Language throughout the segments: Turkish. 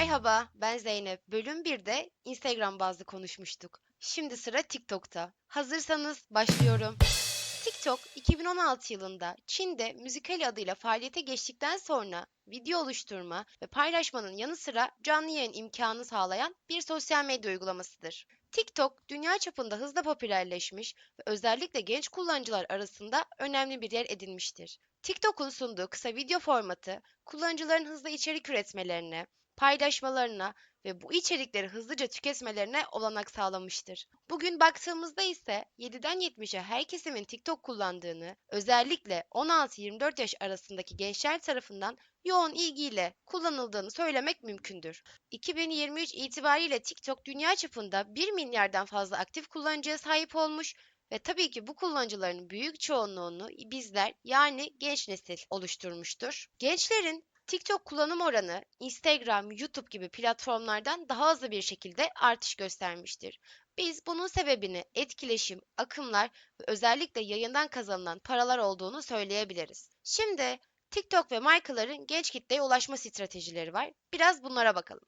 Merhaba, ben Zeynep. Bölüm 1'de Instagram bazlı konuşmuştuk. Şimdi sıra TikTok'ta. Hazırsanız başlıyorum. TikTok 2016 yılında Çin'de Musical.ly adıyla faaliyete geçtikten sonra video oluşturma ve paylaşmanın yanı sıra canlı yayın imkanı sağlayan bir sosyal medya uygulamasıdır. TikTok dünya çapında hızla popülerleşmiş ve özellikle genç kullanıcılar arasında önemli bir yer edinmiştir. TikTok'un sunduğu kısa video formatı kullanıcıların hızlı içerik üretmelerine, paylaşmalarına ve bu içerikleri hızlıca tüketmelerine olanak sağlamıştır. Bugün baktığımızda ise 7'den 70'e her kesimin TikTok kullandığını, özellikle 16-24 yaş arasındaki gençler tarafından yoğun ilgiyle kullanıldığını söylemek mümkündür. 2023 itibariyle TikTok dünya çapında 1 milyardan fazla aktif kullanıcıya sahip olmuş ve tabii ki bu kullanıcıların büyük çoğunluğunu bizler yani genç nesil oluşturmuştur. Gençlerin TikTok kullanım oranı Instagram, YouTube gibi platformlardan daha hızlı bir şekilde artış göstermiştir. Biz bunun sebebini etkileşim, akımlar ve özellikle yayından kazanılan paralar olduğunu söyleyebiliriz. Şimdi TikTok ve markaların genç kitleye ulaşma stratejileri var. Biraz bunlara bakalım.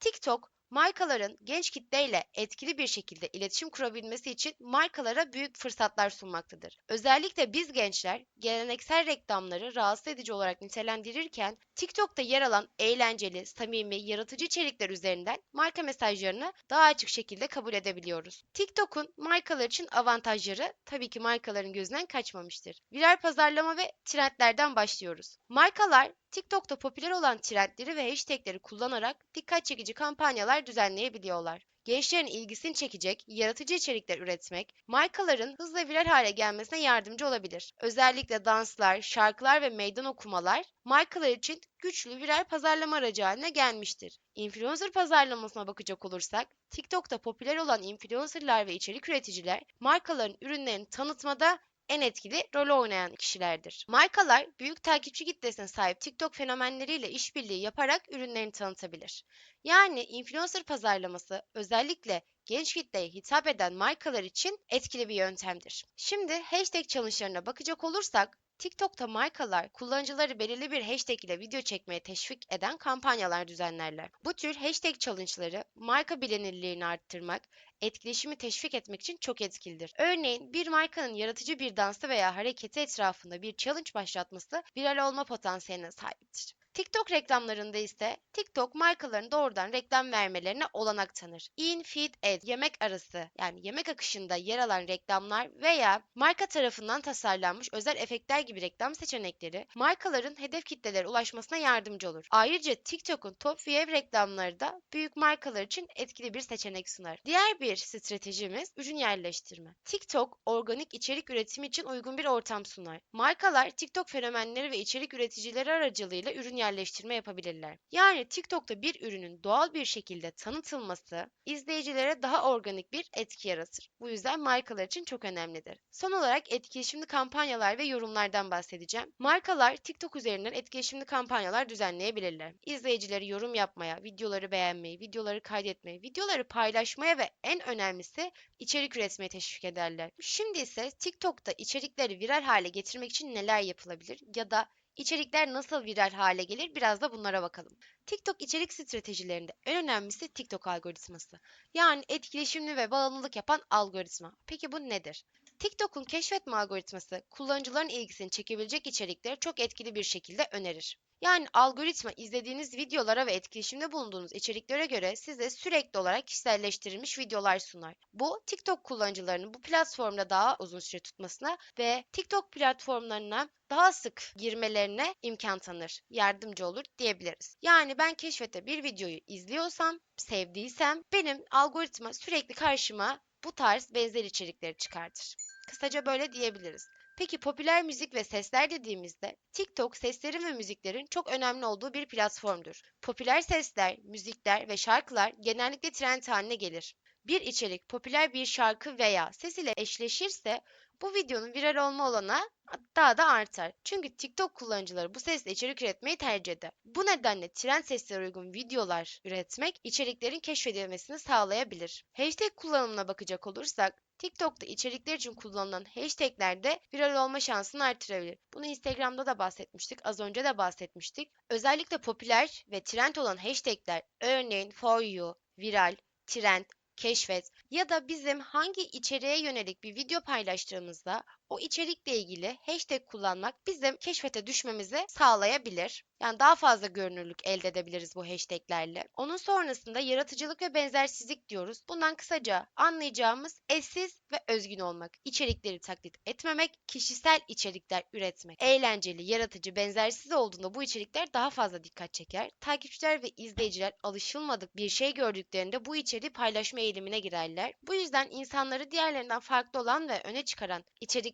TikTok markaların genç kitleyle etkili bir şekilde iletişim kurabilmesi için markalara büyük fırsatlar sunmaktadır. Özellikle biz gençler geleneksel reklamları rahatsız edici olarak nitelendirirken TikTok'ta yer alan eğlenceli, samimi, yaratıcı içerikler üzerinden marka mesajlarını daha açık şekilde kabul edebiliyoruz. TikTok'un markalar için avantajları tabii ki markaların gözünden kaçmamıştır. Viral pazarlama ve trendlerden başlıyoruz. Markalar TikTok'ta popüler olan trendleri ve hashtagleri kullanarak dikkat çekici kampanyalar düzenleyebiliyorlar. Gençlerin ilgisini çekecek, yaratıcı içerikler üretmek, markaların hızla viral hale gelmesine yardımcı olabilir. Özellikle danslar, şarkılar ve meydan okumalar markalar için güçlü viral pazarlama aracı haline gelmiştir. Influencer pazarlamasına bakacak olursak, TikTok'ta popüler olan influencerlar ve içerik üreticiler markaların ürünlerini tanıtmada en etkili rol oynayan kişilerdir. Markalar büyük takipçi kitlesine sahip TikTok fenomenleriyle işbirliği yaparak ürünlerini tanıtabilir. Yani influencer pazarlaması özellikle genç kitleye hitap eden markalar için etkili bir yöntemdir. Şimdi hashtag challenge'larına bakacak olursak TikTok'ta markalar kullanıcıları belirli bir hashtag ile video çekmeye teşvik eden kampanyalar düzenlerler. Bu tür hashtag challenge'ları marka bilinirliğini arttırmak, etkileşimi teşvik etmek için çok etkilidir. Örneğin bir markanın yaratıcı bir dansı veya hareketi etrafında bir challenge başlatması viral olma potansiyeline sahiptir. TikTok reklamlarında ise TikTok markaların doğrudan reklam vermelerine olanak tanır. In, feed, ad, yemek arası yani yemek akışında yer alan reklamlar veya marka tarafından tasarlanmış özel efektler gibi reklam seçenekleri markaların hedef kitlelere ulaşmasına yardımcı olur. Ayrıca TikTok'un Top View reklamları da büyük markalar için etkili bir seçenek sunar. Diğer bir stratejimiz ürün yerleştirme. TikTok organik içerik üretimi için uygun bir ortam sunar. Markalar TikTok fenomenleri ve içerik üreticileri aracılığıyla ürün yerleştirme yapabilirler. Yani TikTok'ta bir ürünün doğal bir şekilde tanıtılması izleyicilere daha organik bir etki yaratır. Bu yüzden markalar için çok önemlidir. Son olarak etkileşimli kampanyalar ve yorumlardan bahsedeceğim. Markalar TikTok üzerinden etkileşimli kampanyalar düzenleyebilirler. İzleyicileri yorum yapmaya, videoları beğenmeyi, videoları kaydetmeyi, videoları paylaşmaya ve en önemlisi içerik üretmeye teşvik ederler. Şimdi ise TikTok'ta içerikleri viral hale getirmek için neler yapılabilir ya da İçerikler nasıl viral hale gelir biraz da bunlara bakalım. TikTok içerik stratejilerinde en önemlisi TikTok algoritması. Yani etkileşimli ve bağımlılık yapan algoritma. Peki bu nedir? TikTok'un keşfetme algoritması kullanıcıların ilgisini çekebilecek içerikleri çok etkili bir şekilde önerir. Yani algoritma izlediğiniz videolara ve etkileşimde bulunduğunuz içeriklere göre size sürekli olarak kişiselleştirilmiş videolar sunar. Bu TikTok kullanıcılarının bu platformda daha uzun süre tutmasına ve TikTok platformlarına daha sık girmelerine imkan tanır, yardımcı olur diyebiliriz. Yani ben keşfete bir videoyu izliyorsam, sevdiysem benim algoritma sürekli karşıma bu tarz benzer içerikleri çıkartır. Kısaca böyle diyebiliriz. Peki popüler müzik ve sesler dediğimizde TikTok seslerin ve müziklerin çok önemli olduğu bir platformdur. Popüler sesler, müzikler ve şarkılar genellikle trend haline gelir. Bir içerik popüler bir şarkı veya ses ile eşleşirse bu videonun viral olma olanağı daha da artar. Çünkü TikTok kullanıcıları bu sesle içerik üretmeyi tercih eder. Bu nedenle trend seslere uygun videolar üretmek içeriklerin keşfedilmesini sağlayabilir. Hashtag kullanımına bakacak olursak TikTok'ta içerikler için kullanılan hashtagler de viral olma şansını artırabilir. Bunu Instagram'da da bahsetmiştik, az önce de bahsetmiştik. Özellikle popüler ve trend olan hashtagler örneğin for you, viral, trend, keşfet ya da bizim hangi içeriğe yönelik bir video paylaştığımızda o içerikle ilgili hashtag kullanmak bizim keşfete düşmemizi sağlayabilir. Yani daha fazla görünürlük elde edebiliriz bu hashtaglerle. Onun sonrasında yaratıcılık ve benzersizlik diyoruz. Bundan kısaca anlayacağımız eşsiz ve özgün olmak, içerikleri taklit etmemek, kişisel içerikler üretmek. Eğlenceli, yaratıcı, benzersiz olduğunda bu içerikler daha fazla dikkat çeker. Takipçiler ve izleyiciler alışılmadık bir şey gördüklerinde bu içeriği paylaşma eğilimine girerler. Bu yüzden insanları diğerlerinden farklı olan ve öne çıkaran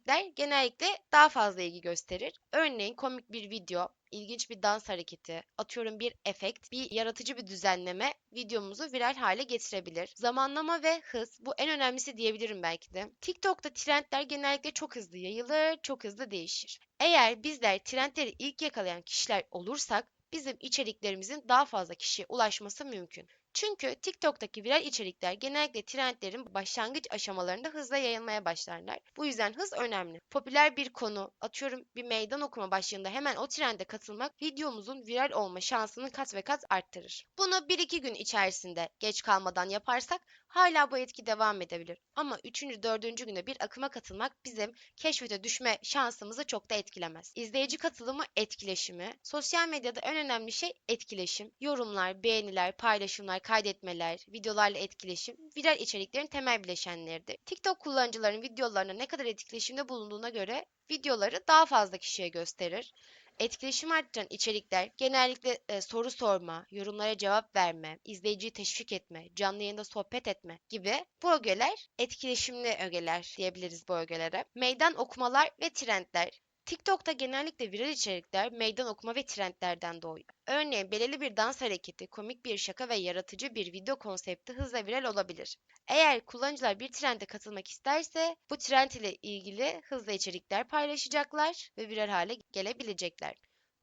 içerikler genellikle daha fazla ilgi gösterir. Örneğin komik bir video, ilginç bir dans hareketi, atıyorum bir efekt, bir yaratıcı bir düzenleme videomuzu viral hale getirebilir. Zamanlama ve hız bu en önemlisi diyebilirim belki de. TikTok'ta trendler genellikle çok hızlı yayılır, çok hızlı değişir. Eğer bizler trendleri ilk yakalayan kişiler olursak bizim içeriklerimizin daha fazla kişiye ulaşması mümkün. Çünkü TikTok'taki viral içerikler genellikle trendlerin başlangıç aşamalarında hızla yayılmaya başlarlar. Bu yüzden hız önemli. Popüler bir konu, atıyorum bir meydan okuma başlığında hemen o trende katılmak videomuzun viral olma şansını kat ve kat arttırır. Bunu 1-2 gün içerisinde geç kalmadan yaparsak hala bu etki devam edebilir. Ama 3. 4. günde bir akıma katılmak bizim keşfete düşme şansımızı çok da etkilemez. İzleyici katılımı etkileşimi. Sosyal medyada en önemli şey etkileşim. Yorumlar, beğeniler, paylaşımlar, kaydetmeler, videolarla etkileşim, viral içeriklerin temel bileşenleridir. TikTok kullanıcıların videolarına ne kadar etkileşimde bulunduğuna göre videoları daha fazla kişiye gösterir. Etkileşim arttıran içerikler genellikle e, soru sorma, yorumlara cevap verme, izleyiciyi teşvik etme, canlı yayında sohbet etme gibi bu ögeler etkileşimli ögeler diyebiliriz bu ögelere. Meydan okumalar ve trendler TikTok'ta genellikle viral içerikler meydan okuma ve trendlerden doğuyor. Örneğin belirli bir dans hareketi, komik bir şaka ve yaratıcı bir video konsepti hızla viral olabilir. Eğer kullanıcılar bir trende katılmak isterse bu trend ile ilgili hızlı içerikler paylaşacaklar ve viral hale gelebilecekler.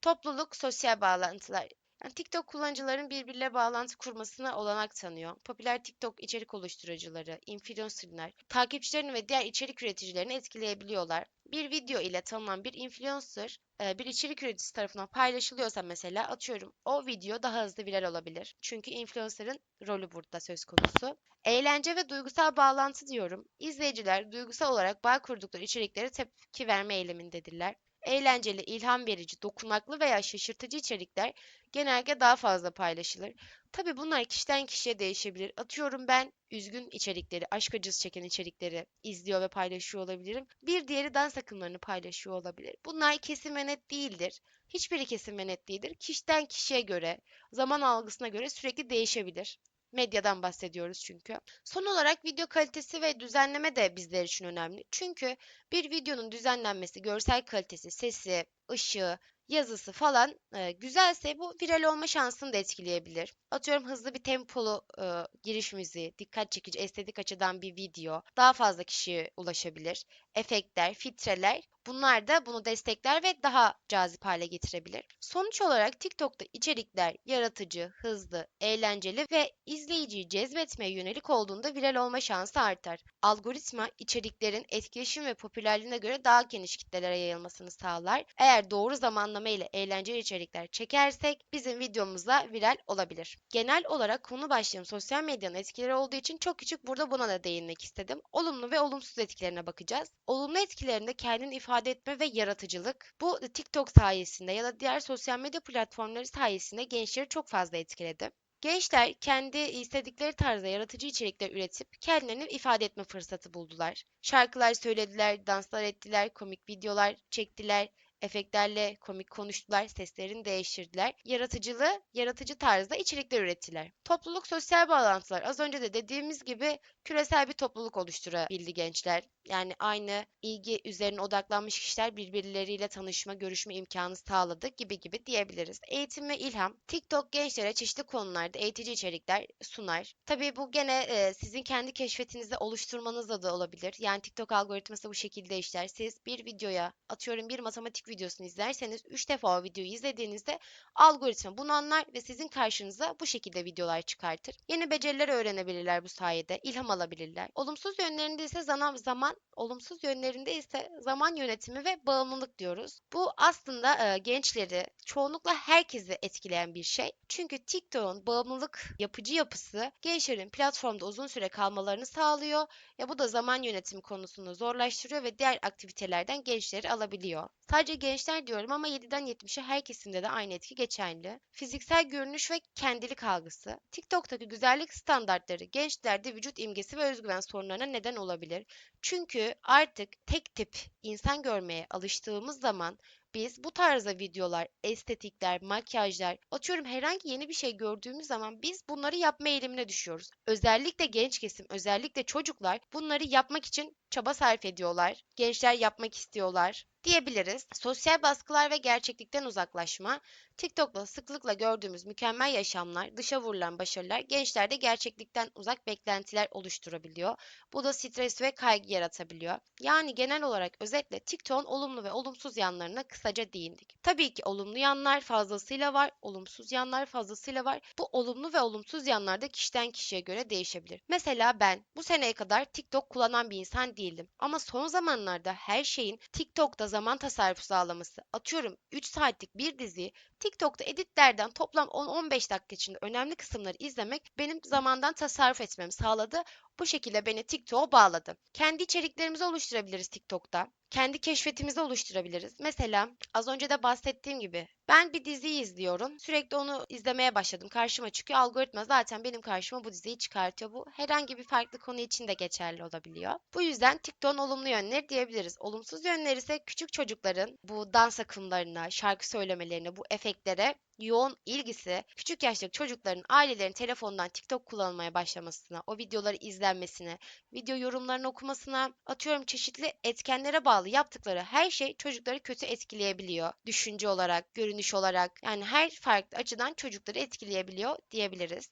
Topluluk, sosyal bağlantılar. Yani TikTok kullanıcıların birbiriyle bağlantı kurmasına olanak tanıyor. Popüler TikTok içerik oluşturucuları, influencerlar, takipçilerini ve diğer içerik üreticilerini etkileyebiliyorlar. Bir video ile tanınan bir influencer bir içerik üreticisi tarafından paylaşılıyorsa mesela atıyorum o video daha hızlı viral olabilir. Çünkü influencer'ın rolü burada söz konusu. Eğlence ve duygusal bağlantı diyorum. İzleyiciler duygusal olarak bağ kurdukları içeriklere tepki verme eğilimindedirler. Eğlenceli, ilham verici, dokunaklı veya şaşırtıcı içerikler genellikle daha fazla paylaşılır. Tabii bunlar kişiden kişiye değişebilir. Atıyorum ben üzgün içerikleri, aşk acısı çeken içerikleri izliyor ve paylaşıyor olabilirim. Bir diğeri dans akımlarını paylaşıyor olabilir. Bunlar kesin ve net değildir. Hiçbiri kesin ve net değildir. Kişiden kişiye göre, zaman algısına göre sürekli değişebilir. Medyadan bahsediyoruz çünkü. Son olarak video kalitesi ve düzenleme de bizler için önemli. Çünkü bir videonun düzenlenmesi, görsel kalitesi, sesi, ışığı, yazısı falan e, güzelse bu viral olma şansını da etkileyebilir. Atıyorum hızlı bir tempolu e, giriş müziği, dikkat çekici, estetik açıdan bir video daha fazla kişiye ulaşabilir. Efektler, filtreler bunlar da bunu destekler ve daha cazip hale getirebilir. Sonuç olarak TikTok'ta içerikler yaratıcı, hızlı, eğlenceli ve izleyiciyi cezbetmeye yönelik olduğunda viral olma şansı artar. Algoritma içeriklerin etkileşim ve popülerliğine göre daha geniş kitlelere yayılmasını sağlar. Eğer doğru zamanlama ile eğlenceli içerikler çekersek bizim videomuzla viral olabilir. Genel olarak konu başlığım sosyal medyanın etkileri olduğu için çok küçük burada buna da değinmek istedim. Olumlu ve olumsuz etkilerine bakacağız. Olumlu etkilerinde kendini ifade etme ve yaratıcılık. Bu TikTok sayesinde ya da diğer sosyal medya platformları sayesinde gençleri çok fazla etkiledi. Gençler kendi istedikleri tarzda yaratıcı içerikler üretip kendilerini ifade etme fırsatı buldular. Şarkılar söylediler, danslar ettiler, komik videolar çektiler, efektlerle komik konuştular, seslerini değiştirdiler. Yaratıcılığı, yaratıcı tarzda içerikler ürettiler. Topluluk sosyal bağlantılar. Az önce de dediğimiz gibi küresel bir topluluk oluşturabildi gençler. Yani aynı ilgi üzerine odaklanmış kişiler birbirleriyle tanışma, görüşme imkanı sağladı gibi gibi diyebiliriz. Eğitim ve ilham. TikTok gençlere çeşitli konularda eğitici içerikler sunar. Tabii bu gene e, sizin kendi keşfetinizde oluşturmanızla da olabilir. Yani TikTok algoritması bu şekilde işler. Siz bir videoya atıyorum bir matematik videosunu izlerseniz 3 defa o videoyu izlediğinizde algoritma bunu anlar ve sizin karşınıza bu şekilde videolar çıkartır. Yeni beceriler öğrenebilirler bu sayede, ilham alabilirler. Olumsuz yönlerinde ise zaman, zaman olumsuz yönlerinde ise zaman yönetimi ve bağımlılık diyoruz. Bu aslında e, gençleri, çoğunlukla herkesi etkileyen bir şey. Çünkü TikTok'un bağımlılık yapıcı yapısı gençlerin platformda uzun süre kalmalarını sağlıyor. Ya bu da zaman yönetimi konusunu zorlaştırıyor ve diğer aktivitelerden gençleri alabiliyor. Sadece gençler diyorum ama 7'den 70'e her kesimde de aynı etki geçerli. Fiziksel görünüş ve kendilik algısı. TikTok'taki güzellik standartları gençlerde vücut imgesi ve özgüven sorunlarına neden olabilir. Çünkü artık tek tip insan görmeye alıştığımız zaman biz bu tarzda videolar, estetikler, makyajlar, atıyorum herhangi yeni bir şey gördüğümüz zaman biz bunları yapma eğilimine düşüyoruz. Özellikle genç kesim, özellikle çocuklar bunları yapmak için çaba sarf ediyorlar. Gençler yapmak istiyorlar diyebiliriz. Sosyal baskılar ve gerçeklikten uzaklaşma, TikTok'ta sıklıkla gördüğümüz mükemmel yaşamlar, dışa vurulan başarılar gençlerde gerçeklikten uzak beklentiler oluşturabiliyor. Bu da stres ve kaygı yaratabiliyor. Yani genel olarak özetle TikTok'un olumlu ve olumsuz yanlarına kısaca değindik. Tabii ki olumlu yanlar fazlasıyla var, olumsuz yanlar fazlasıyla var. Bu olumlu ve olumsuz yanlar da kişiden kişiye göre değişebilir. Mesela ben bu seneye kadar TikTok kullanan bir insan değildim. Ama son zamanlarda her şeyin TikTok'ta zaman tasarrufu sağlaması. Atıyorum 3 saatlik bir diziyi TikTok'ta editlerden toplam 10-15 dakika içinde önemli kısımları izlemek benim zamandan tasarruf etmemi sağladı. Bu şekilde beni TikTok'a bağladı. Kendi içeriklerimizi oluşturabiliriz TikTok'ta. Kendi keşfetimizi oluşturabiliriz. Mesela az önce de bahsettiğim gibi ben bir diziyi izliyorum. Sürekli onu izlemeye başladım. Karşıma çıkıyor. Algoritma zaten benim karşıma bu diziyi çıkartıyor. Bu herhangi bir farklı konu için de geçerli olabiliyor. Bu yüzden TikTok'un olumlu yönleri diyebiliriz. Olumsuz yönleri ise küçük çocukların bu dans akımlarına, şarkı söylemelerine, bu efektlere yoğun ilgisi küçük yaştaki çocukların ailelerin telefondan TikTok kullanmaya başlamasına, o videoları izlenmesine, video yorumlarını okumasına, atıyorum çeşitli etkenlere bağlı yaptıkları her şey çocukları kötü etkileyebiliyor. Düşünce olarak, görünüş olarak yani her farklı açıdan çocukları etkileyebiliyor diyebiliriz.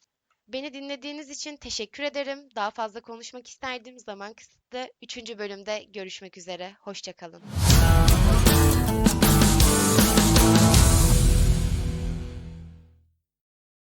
Beni dinlediğiniz için teşekkür ederim. Daha fazla konuşmak isterdim. Zaman kısıtlı. Üçüncü bölümde görüşmek üzere. Hoşçakalın.